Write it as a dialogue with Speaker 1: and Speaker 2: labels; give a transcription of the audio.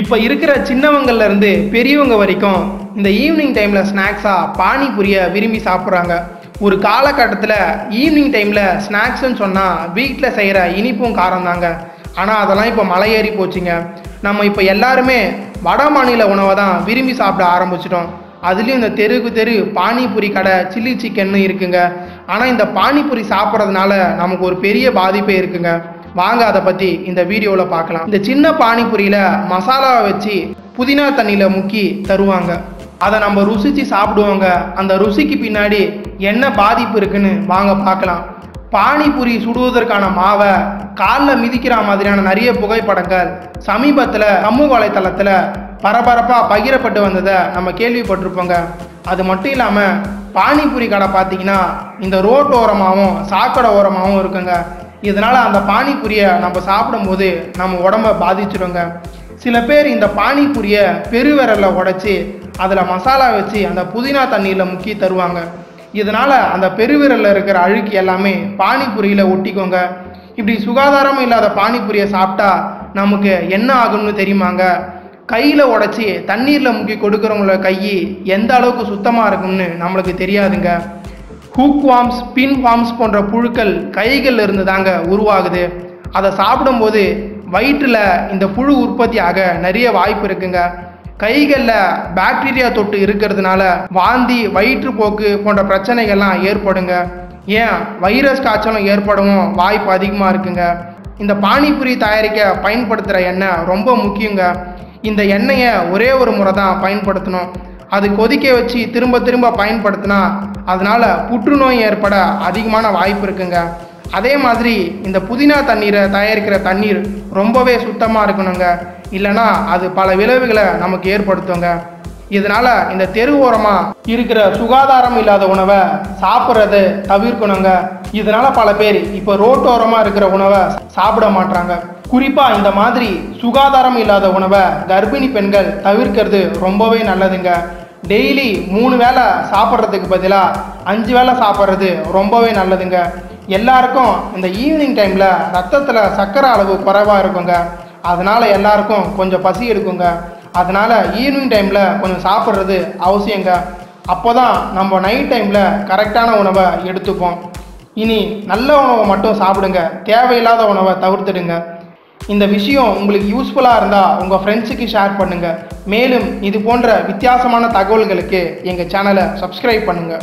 Speaker 1: இப்போ இருக்கிற சின்னவங்கள்ல இருந்து பெரியவங்க வரைக்கும் இந்த ஈவினிங் டைமில் ஸ்நாக்ஸாக பானிபூரியை விரும்பி சாப்பிட்றாங்க. ஒரு காலகட்டத்தில் ஈவினிங் டைமில் ஸ்நாக்ஸ்னு சொன்னால் வீட்டில் செய்கிற இனிப்பும் காரம் தாங்க. ஆனால் அதெல்லாம் இப்போ மலையேறி போச்சுங்க. நம்ம இப்போ எல்லாருமே வட மாநில உணவை தான் விரும்பி சாப்பிட ஆரம்பிச்சிட்டோம். அதுலேயும் இந்த தெருக்கு தெரு பானிபூரி கடை சில்லி சிக்கன்னு இருக்குங்க. ஆனால் இந்த பானிபூரி சாப்பிட்றதுனால நமக்கு ஒரு பெரிய பாதிப்பே இருக்குங்க. வாங்க அதை பற்றி இந்த வீடியோவில் பார்க்கலாம். இந்த சின்ன பானிபூரியில் மசாலாவை வச்சு புதினா தண்ணியில் முக்கி தருவாங்க. அதை நம்ம ருசித்து சாப்பிடுவோங்க. அந்த ருசிக்கு பின்னாடி என்ன பாதிப்பு இருக்குன்னு வாங்க பார்க்கலாம். பானிபூரி சுடுவதற்கான மாவை காலில் மிதிக்கிற மாதிரியான நிறைய புகைப்படங்கள் சமீபத்தில் சமூக வலைத்தளத்தில் பரபரப்பாக பகிரப்பட்டு வந்ததை நம்ம கேள்விப்பட்டிருப்போங்க. அது மட்டும் இல்லாமல் பானிபூரி கடை பார்த்தீங்கன்னா இந்த ரோட்டு ஓரமாகவும் சாக்கடை ஓரமாகவும் இருக்குங்க. இதனால் அந்த பானிபூரியை நம்ம சாப்பிடும்போது நம்ம உடம்ப பாதிச்சிடுங்க சில பேர் இந்த பானிபூரியை பெருவிரலில் உடச்சி அதில் மசாலா வச்சு அந்த புதினா தண்ணியில் முக்கி தருவாங்க. இதனால் அந்த பெருவிரலில் இருக்கிற அழுக்கு எல்லாமே பானிபூரியில் ஒட்டிக்கோங்க. இப்படி சுகாதாரம் இல்லாத பானிபூரியை சாப்பிட்டா நமக்கு என்ன ஆகும்னு தெரியுமாங்க? கையில் உடச்சி தண்ணீரில் முக்கி கொடுக்குறவங்களோட கை எந்த அளவுக்கு சுத்தமாக இருக்கும்னு நம்மளுக்கு தெரியாதுங்க. ஹூக்வாம்ஸ் பின்வாம்ஸ் பின் போன்ற புழுக்கள் கைகளில் இருந்து தாங்க உருவாகுது. அதை சாப்பிடும்போது வயிற்றில் இந்த புழு உற்பத்தி ஆக நிறைய வாய்ப்பு இருக்குங்க. கைகளில் பாக்டீரியா தொட்டு இருக்கிறதுனால வாந்தி வயிற்றுப்போக்கு போன்ற பிரச்சனைகள்லாம் ஏற்படுங்க. ஏன்? வைரஸ் காய்ச்சலும் ஏற்படவும் வாய்ப்பு அதிகமாக இருக்குங்க. இந்த பானிபூரி தயாரிக்க பயன்படுத்துகிற எண்ணெய் ரொம்ப முக்கியங்க. இந்த எண்ணெயை ஒரே ஒரு முறை தான் பயன்படுத்தணும். அது கொதிக்க வச்சு திரும்ப திரும்ப பயன்படுத்தினா அதனால் புற்றுநோய் ஏற்பட அதிகமான வாய்ப்பு இருக்குங்க. அதே மாதிரி இந்த புதினா தண்ணீரை தயாரிக்கிற தண்ணீர் ரொம்பவே சுத்தமாக இருக்கணுங்க. இல்லைன்னா அது பல விளைவுகளை நமக்கு ஏற்படுத்துங்க. இதனால் இந்த தெரு ஓரமாக இருக்கிற சுகாதாரம் இல்லாத உணவை சாப்பிட்றது தவிர்க்கணுங்க. இதனால் பல பேர் இப்போ ரோட்டோரமாக இருக்கிற உணவை சாப்பிட மாட்டாங்க குறிப்பாக இந்த மாதிரி சுகாதாரம் இல்லாத உணவை கர்ப்பிணி பெண்கள் தவிர்க்கிறது ரொம்பவே நல்லதுங்க. டெய்லி மூணு வேளை சாப்பிட்றதுக்கு பதிலாக அஞ்சு வேளை சாப்பிட்றது ரொம்பவே நல்லதுங்க. எல்லாருக்கும் இந்த ஈவினிங் டைமில் ரத்தத்தில் சர்க்கரை அளவு குறைவாக இருக்குங்க. அதனால் எல்லாருக்கும் கொஞ்சம் பசி எடுக்குங்க. அதனால் ஈவினிங் டைமில் கொஞ்சம் சாப்பிட்றது அவசியங்க. அப்போ தான் நம்ம நைட் டைமில் கரெக்டான உணவை எடுத்துப்போம். இனி நல்ல உணவை மட்டும் சாப்பிடுங்க. தேவையில்லாத உணவை தவிர்த்துடுங்க. இந்த விஷயம் உங்களுக்கு யூஸ்ஃபுல்லாக இருந்தால் உங்கள் ஃப்ரெண்ட்ஸுக்கு ஷேர் பண்ணுங்கள் மேலும் இது போன்ற வித்தியாசமான தகவல்களுக்கு எங்கள் சேனலை சப்ஸ்கிரைப் பண்ணுங்கள்